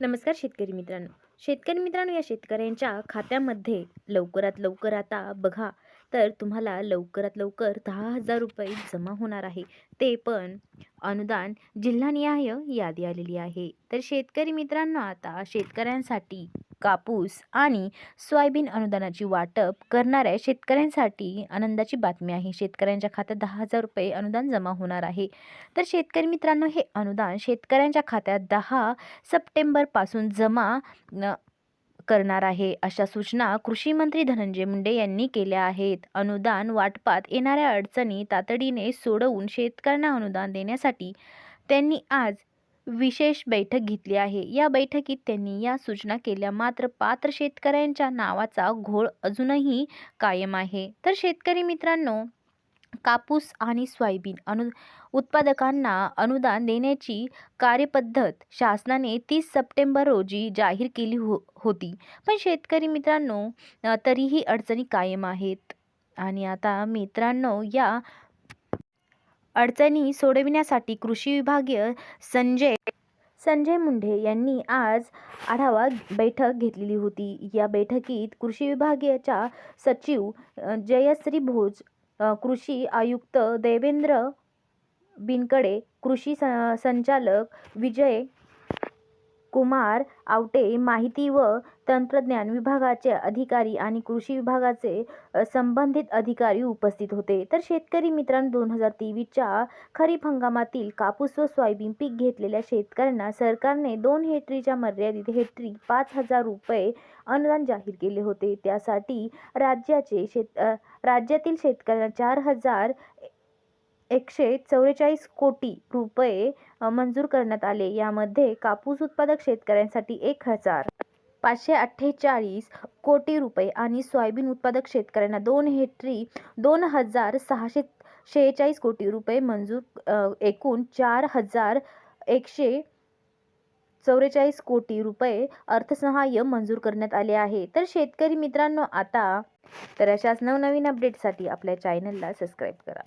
नमस्कार शेतकरी मित्रांनो. शेतकरी मित्रांनो या शेतकऱ्यांच्या खात्यामध्ये लवकरात लवकर आता बघा तर तुम्हाला लवकरात लवकर दहा हजार रुपये जमा होणार आहे. ते पण अनुदान जिल्हानिहाय यादी आलेली आहे. तर शेतकरी मित्रांनो आता शेतकऱ्यांसाठी कापूस आणि सोयाबीन अनुदानाची वाटप करणाऱ्या शेतकऱ्यांसाठी आनंदाची बातमी आहे. शेतकऱ्यांच्या खात्यात दहा हजार रुपये अनुदान जमा होणार आहे. तर शेतकरी मित्रांनो हे अनुदान शेतकऱ्यांच्या खात्यात दहा सप्टेंबरपासून जमा न करणार आहे अशा सूचना कृषी मंत्री धनंजय मुंडे यांनी केल्या आहेत. अनुदान वाटपात येणाऱ्या अडचणी तातडीने सोडवून शेतकऱ्यांना अनुदान देण्यासाठी त्यांनी आज विशेष बैठक घेतली आहे. या बैठकीत त्यांनी या सूचना केल्या. मात्र पात्र शेतकऱ्यांच्या नावाचा घोळ अजूनही कायम आहे. तर शेतकरी मित्रांनो कापूस आणि सोयाबीन अनु उत्पादकांना अनुदान देण्याची कार्यपद्धत शासनाने तीस सप्टेंबर रोजी जाहीर केली हो होती. पण शेतकरी मित्रांनो तरीही अडचणी कायम आहेत. आणि आता मित्रांनो या अडचणी सोडविण्यासाठी कृषी विभागीय संजय संजय मुंढे यांनी आज आढावा बैठक घेतलेली होती. या बैठकीत कृषी विभागाच्या सचिव जयश्री भोज कृषी आयुक्त देवेंद्र बिनकडे कृषी स संचालक विजय कुमार आवटे माहिती व तंत्रज्ञान विभागाचे अधिकारी आणि कृषी विभागाचे संबंधित अधिकारी उपस्थित होते. तर शेतकरी मित्रांनो दोन हजार तेवीसच्या खरीप हंगामातील कापूस व सोयाबीन पीक घेतलेल्या शेतकऱ्यांना सरकारने दोन हेक्टरीच्या मर्यादित हेक्टरी पाच हजार रुपये अनुदान जाहीर केले होते. त्यासाठी राज्याचे शेत राज्यातील शेतकऱ्यांना चार हजार एकशे चौवेचाळीस कोटी रुपये मंजूर करण्यात आले. यामध्ये कापूस उत्पादक शेतकऱ्यांसाठी एक हजार पाचशे अठ्ठेचाळीस कोटी रुपये आणि सोयाबीन उत्पादक शेतकऱ्यांना दोन हेक्टरी दोन हजार सहाशे शेहेचाळीस कोटी रुपये मंजूर एकूण चार हजार एकशे चौवेचाळीस कोटी रुपये अर्थसहाय्य मंजूर करण्यात आले आहे. तर शेतकरी मित्रांनो आता तर अशाच नवनवीन अपडेटसाठी आपल्या चॅनलला सबस्क्राईब करा.